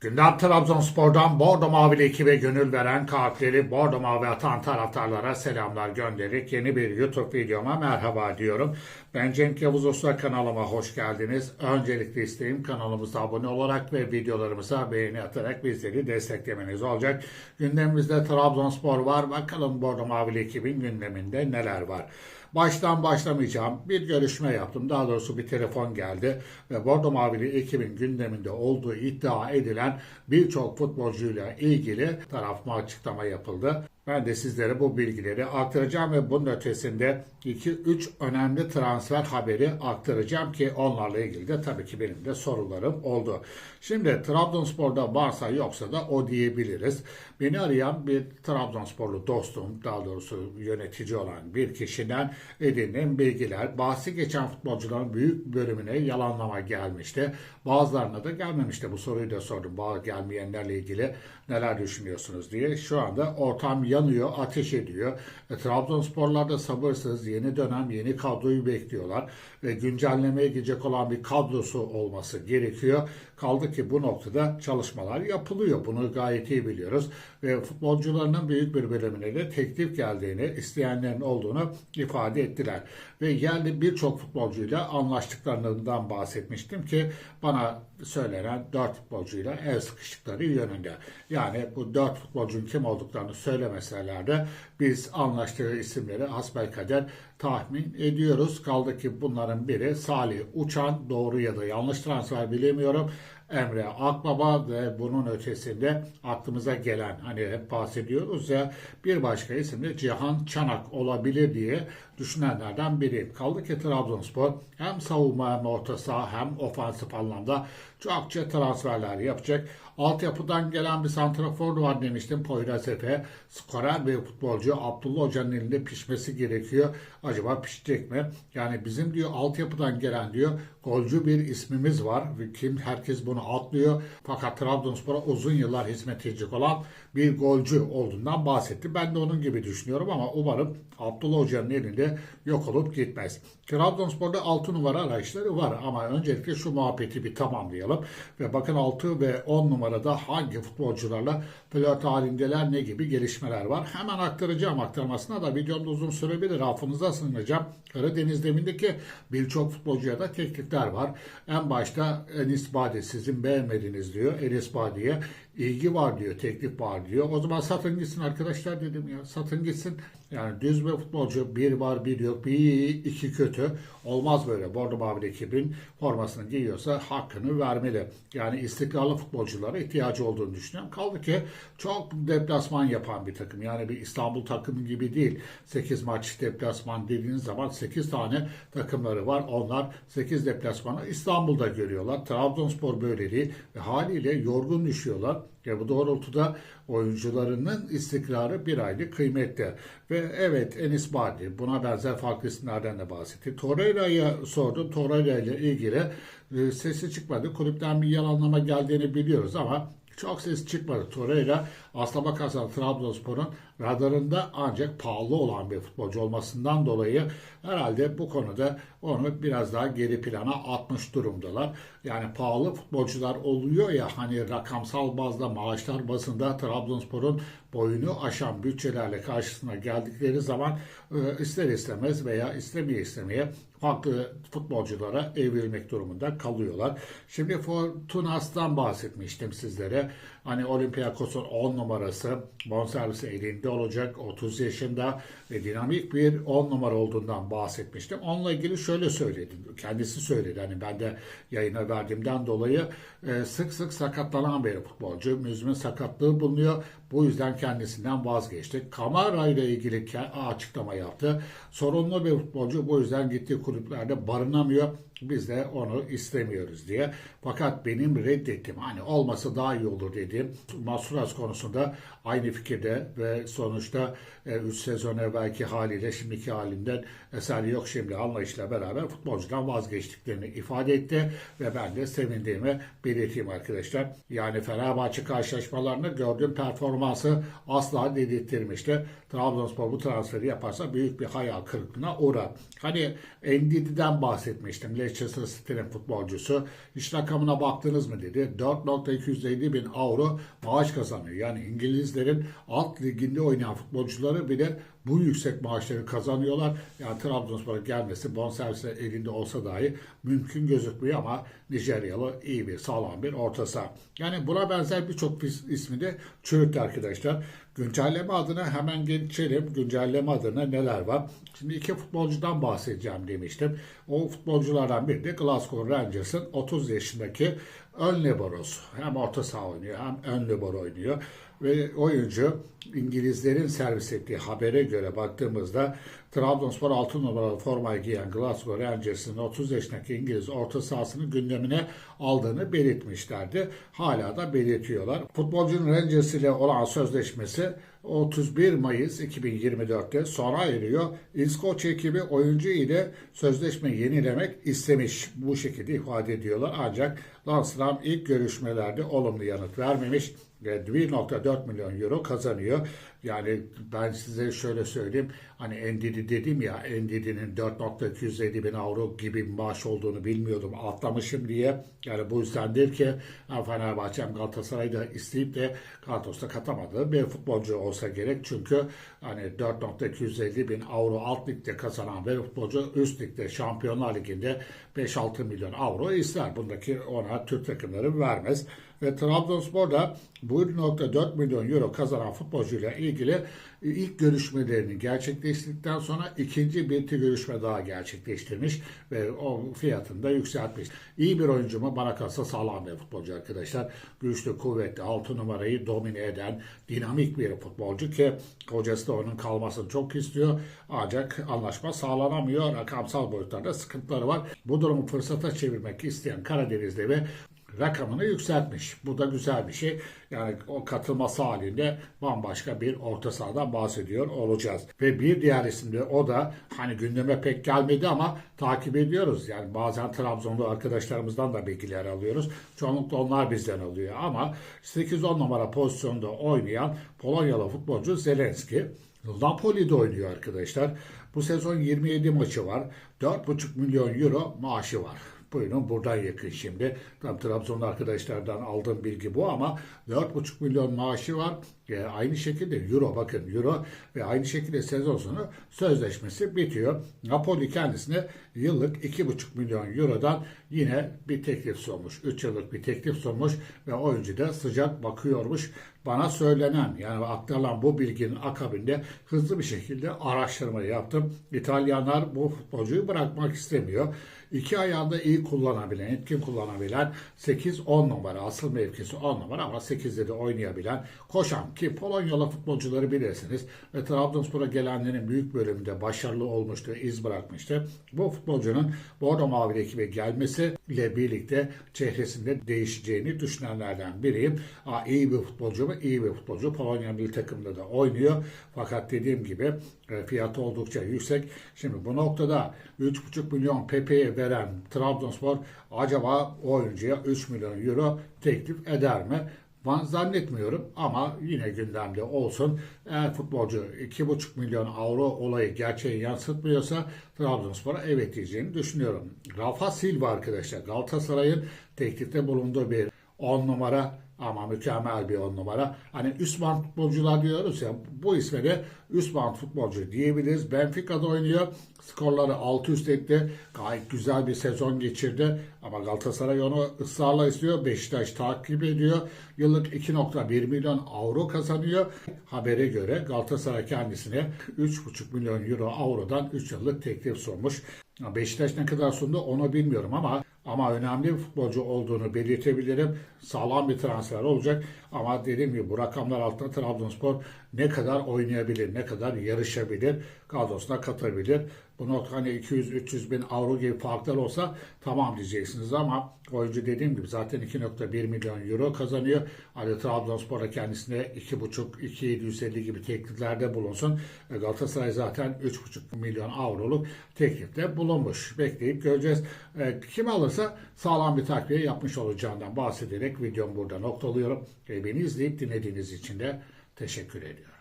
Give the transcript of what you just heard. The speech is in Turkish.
Gündem Trabzonspor'dan Bordo Mavili ekibe gönül veren kalpleri Bordo Mavi atan taraftarlara selamlar göndererek yeni bir YouTube videoma merhaba diyorum. Ben Cenk Yavuz Usta kanalıma hoş geldiniz. Öncelikle isteğim kanalımıza abone olarak ve videolarımıza beğeni atarak bizleri desteklemeniz olacak. Gündemimizde Trabzonspor var. Bakalım Bordo Mavili ekibin gündeminde neler var. Baştan başlamayacağım. Bir görüşme yaptım. Daha doğrusu bir telefon geldi ve Bordo Mavili ekibin gündeminde olduğu iddia edilen birçok futbolcuyla ilgili tarafma açıklama yapıldı. Ben de sizlere bu bilgileri aktaracağım ve bunun ötesinde 2-3 önemli transfer haberi aktaracağım ki onlarla ilgili de tabii ki benim de sorularım oldu. Şimdi Trabzonspor'da varsa yoksa da o diyebiliriz. Beni arayan bir Trabzonsporlu dostum, daha doğrusu yönetici olan bir kişiden edindiğim bilgiler, bahsi geçen futbolcuların büyük bölümüne yalanlama gelmişti. Bazılarına da gelmemişti. Bu soruyu da sordum. Bazı gelmeyenlerle ilgili neler düşünüyorsunuz diye. Şu anda ortam yanıyor, ateş ediyor. E, Trabzonsporlar da sabırsız, yeni dönem, yeni kadroyu bekliyorlar. Ve güncellemeye gidecek olan bir kadrosu olması gerekiyor. Kaldı ki bu noktada çalışmalar yapılıyor. Bunu gayet iyi biliyoruz. Ve futbolcularının büyük bir bölümüne de teklif geldiğini, isteyenlerin olduğunu ifade ettiler. Ve yerli birçok futbolcuyla anlaştıklarından bahsetmiştim ki bana söylenen 4 futbolcuyla el sıkıştıkları yönünde. Yani bu 4 futbolcunun kim olduklarını söylemeseler de biz anlaştığı isimleri hasbelkader tahmin ediyoruz. Kaldı ki bunların biri Salih Uçan doğru ya da yanlış transfer bilemiyorum. Emre Akbaba ve bunun ötesinde aklımıza gelen hani hep bahsediyoruz ya bir başka isim de Cihan Çanak olabilir diye düşünenlerden biri. Kaldı ki Trabzonspor hem savunma hem orta saha hem ofansif anlamda çokça transferler yapacak. Altyapıdan gelen bir santrafor var demiştim Poyraz Efe. Skorer bir futbolcu Abdullah Hoca'nın elinde pişmesi gerekiyor. Acaba pişecek mi? Yani bizim diyor altyapıdan gelen diyor golcü bir ismimiz var. Kim herkes bunu atlıyor. Fakat Trabzonspor'a uzun yıllar hizmet edecek olan bir golcü olduğundan bahsetti. Ben de onun gibi düşünüyorum ama umarım Abdullah Hoca'nın elinde yok olup gitmez. Trabzonspor'da 6 numara arayışları var ama öncelikle şu muhabbeti bir tamamlayalım. Ve bakın 6 ve 10 numarada hangi futbolcularla flört halindeler ne gibi gelişmeler var. Hemen aktaracağım aktarmasına da videomda uzun sürebilir. Affınıza sığınacağım. Karadeniz demindeki birçok futbolcuya da teklifler var. En başta Enis Bade sizin beğenmediniz diyor. Enis Bade'ye ilgi var diyor, teklif var diyor. O zaman satın gitsin arkadaşlar dedim ya. Satın gitsin. Yani düz bir futbolcu bir var bir yok bir iyi iki kötü. Olmaz böyle. Bordo Mavi ekibin formasını giyiyorsa hakkını vermeli. Yani istikrarlı futbolculara ihtiyacı olduğunu düşünüyorum. Kaldı ki çok deplasman yapan bir takım. Yani bir İstanbul takımı gibi değil. 8 maç deplasman dediğiniz zaman 8 tane takımları var. Onlar 8 deplasmanı İstanbul'da görüyorlar. Trabzonspor böyle değil. Ve haliyle yorgun düşüyorlar. Ve bu doğrultuda oyuncularının istikrarı bir aylık kıymetli. Ve evet Enis Badi buna benzer farklı isimlerden de bahsetti. Torreira'ya sordu. Torreira ile ilgili e, sesi çıkmadı. Kulüpten bir yalanlama geldiğini biliyoruz ama çok ses çıkmadı. Torreira aslına bakarsan Trabzonspor'un radarında ancak pahalı olan bir futbolcu olmasından dolayı herhalde bu konuda onu biraz daha geri plana atmış durumdalar. Yani pahalı futbolcular oluyor ya hani rakamsal bazda maaşlar bazında Trabzonspor'un boyunu aşan bütçelerle karşısına geldikleri zaman e, ister istemez veya istemeye istemeye farklı futbolculara evrilmek durumunda kalıyorlar. Şimdi Fortunas'tan bahsetmiştim sizlere. Hani Olympiakos'un 10 numarası bonservisi elinde olacak. 30 yaşında ve dinamik bir 10 numara olduğundan bahsetmiştim. Onunla ilgili şöyle söyledi. Kendisi söyledi. Hani ben de yayına verdiğimden dolayı e, sık sık sakatlanan bir futbolcu. Müzmin sakatlığı bulunuyor. Bu yüzden kendisinden vazgeçti. Kamara ile ilgili açıklama yaptı. Sorunlu bir futbolcu bu yüzden gittiği kulüplerde barınamıyor. Biz de onu istemiyoruz diye. Fakat benim reddettim. Hani olmasa daha iyi olur dediğim Masuras konusunda aynı fikirde ve sonuçta 3 e, sezon evvelki haliyle şimdiki halinden eser yok şimdi anlayışla beraber futbolcudan vazgeçtiklerini ifade etti ve ben de sevindiğimi belirteyim arkadaşlar. Yani Fenerbahçe karşılaşmalarını gördüğüm performansı asla dedirttirmişti. Trabzonspor bu transferi yaparsa büyük bir hayal kırıklığına uğrar. Hani Endidi'den bahsetmiştim. Leicester City'nin futbolcusu. İş rakamına baktınız mı dedi. 4.250 bin avro maaş kazanıyor. Yani İngilizlerin alt liginde oynayan futbolcuları bile bu yüksek maaşları kazanıyorlar. Yani Trabzonspor'a gelmesi bonservisi elinde olsa dahi mümkün gözükmüyor ama Nijeryalı iyi bir sağlam bir orta saha. Yani buna benzer birçok is- ismi de çürüttü arkadaşlar. Güncelleme adına hemen geçelim. Güncelleme adına neler var? Şimdi iki futbolcudan bahsedeceğim demiştim. O futbolculardan biri de Glasgow Rangers'ın 30 yaşındaki ön liberosu. Hem orta saha oynuyor hem ön libero oynuyor. Ve oyuncu İngilizlerin servis ettiği habere göre baktığımızda Trabzonspor 6 numaralı formayı giyen Glasgow Rangers'ın 30 yaşındaki İngiliz orta sahasını gündemine aldığını belirtmişlerdi. Hala da belirtiyorlar. Futbolcunun Rangers ile olan sözleşmesi 31 Mayıs 2024'te sona eriyor. İskoç ekibi oyuncu ile sözleşme yenilemek istemiş. Bu şekilde ifade ediyorlar. Ancak Lansram ilk görüşmelerde olumlu yanıt vermemiş ve 1.4 milyon euro kazanıyor. Yani ben size şöyle söyleyeyim. Hani Endidi dedim ya Endidi'nin 4.250 bin avro gibi maaş olduğunu bilmiyordum. Atlamışım diye. Yani bu yüzdendir ki hem Fenerbahçe hem Galatasaray'da isteyip de Galatasaray'da katamadığı bir futbolcu olsa gerek. Çünkü hani 4.250 bin avro alt ligde kazanan bir futbolcu üst ligde Şampiyonlar Ligi'nde 5-6 milyon avro ister. Bundaki ona Türk takımları vermez. Ve Trabzonspor da bu 1.4 milyon euro kazanan futbolcuyla ilgili ilk görüşmelerini gerçekleştirdikten sonra ikinci bir görüşme daha gerçekleştirmiş ve o fiyatını da yükseltmiş. İyi bir oyuncu mu? Bana kalsa sağlam bir futbolcu arkadaşlar. Güçlü, kuvvetli, 6 numarayı domine eden dinamik bir futbolcu ki hocası da onun kalmasını çok istiyor. Ancak anlaşma sağlanamıyor. Rakamsal boyutlarda sıkıntıları var. Bu durumu fırsata çevirmek isteyen Karadeniz'de ve rakamını yükseltmiş. Bu da güzel bir şey. Yani o katılması halinde bambaşka bir orta sahadan bahsediyor olacağız. Ve bir diğer isim de o da hani gündeme pek gelmedi ama takip ediyoruz. Yani bazen Trabzonlu arkadaşlarımızdan da bilgiler alıyoruz. Çoğunlukla onlar bizden alıyor ama 8-10 numara pozisyonda oynayan Polonyalı futbolcu Zelenski Napoli'de oynuyor arkadaşlar. Bu sezon 27 maçı var. 4,5 milyon euro maaşı var. Buyurun buradan yakın şimdi. Tam Trabzonlu arkadaşlardan aldığım bilgi bu ama 4,5 milyon maaşı var. E, aynı şekilde euro bakın euro ve aynı şekilde sezon sonu sözleşmesi bitiyor. Napoli kendisine yıllık 2,5 milyon eurodan yine bir teklif sunmuş. 3 yıllık bir teklif sunmuş ve oyuncu da sıcak bakıyormuş. Bana söylenen yani aktarılan bu bilginin akabinde hızlı bir şekilde araştırma yaptım. İtalyanlar bu futbolcuyu bırakmak istemiyor. İki ayağında iyi kullanabilen, etkin kullanabilen 8-10 numara asıl mevkisi 10 numara ama 8'de de oynayabilen koşan ki Polonyalı futbolcuları bilirsiniz ve Trabzonspor'a gelenlerin büyük bölümünde başarılı olmuştu, iz bırakmıştı. Bu futbolcunun Bordo Mavili ekibe gelmesi ile birlikte çehresinde değişeceğini düşünenlerden biriyim. Aa, iyi bir futbolcu mu? İyi bir futbolcu. Polonya milli takımında da oynuyor. Fakat dediğim gibi e, fiyatı oldukça yüksek. Şimdi bu noktada 3,5 milyon PP'ye veren Trabzonspor acaba oyuncuya 3 milyon euro teklif eder mi? Ben zannetmiyorum ama yine gündemde olsun. Eğer futbolcu 2,5 milyon avro olayı gerçeği yansıtmıyorsa Trabzonspor'a evet diyeceğini düşünüyorum. Rafa Silva arkadaşlar Galatasaray'ın teklifte bulunduğu bir 10 numara ama mükemmel bir on numara. Hani üst band futbolcular diyoruz ya bu isme de üst band futbolcu diyebiliriz. Benfica'da oynuyor. Skorları alt üst etti. Gayet güzel bir sezon geçirdi. Ama Galatasaray onu ısrarla istiyor. Beşiktaş takip ediyor. Yıllık 2.1 milyon avro kazanıyor. Habere göre Galatasaray kendisine 3.5 milyon euro avrodan 3 yıllık teklif sunmuş. Beşiktaş ne kadar sundu onu bilmiyorum ama ama önemli bir futbolcu olduğunu belirtebilirim. Sağlam bir transfer olacak. Ama dediğim gibi bu rakamlar altında Trabzonspor ne kadar oynayabilir, ne kadar yarışabilir, kadrosuna katabilir. Bu nokta hani 200-300 bin avro gibi farklar olsa tamam diyeceksiniz ama oyuncu dediğim gibi zaten 2.1 milyon euro kazanıyor. Hani Trabzonspor'a kendisine 2.5-2.750 gibi tekliflerde bulunsun. E, Galatasaray zaten 3.5 milyon avroluk teklifte bulunmuş. Bekleyip göreceğiz. E, kim alırsa sağlam bir takviye yapmış olacağından bahsederek videomu burada noktalıyorum. E, beni izleyip dinlediğiniz için de teşekkür ediyorum.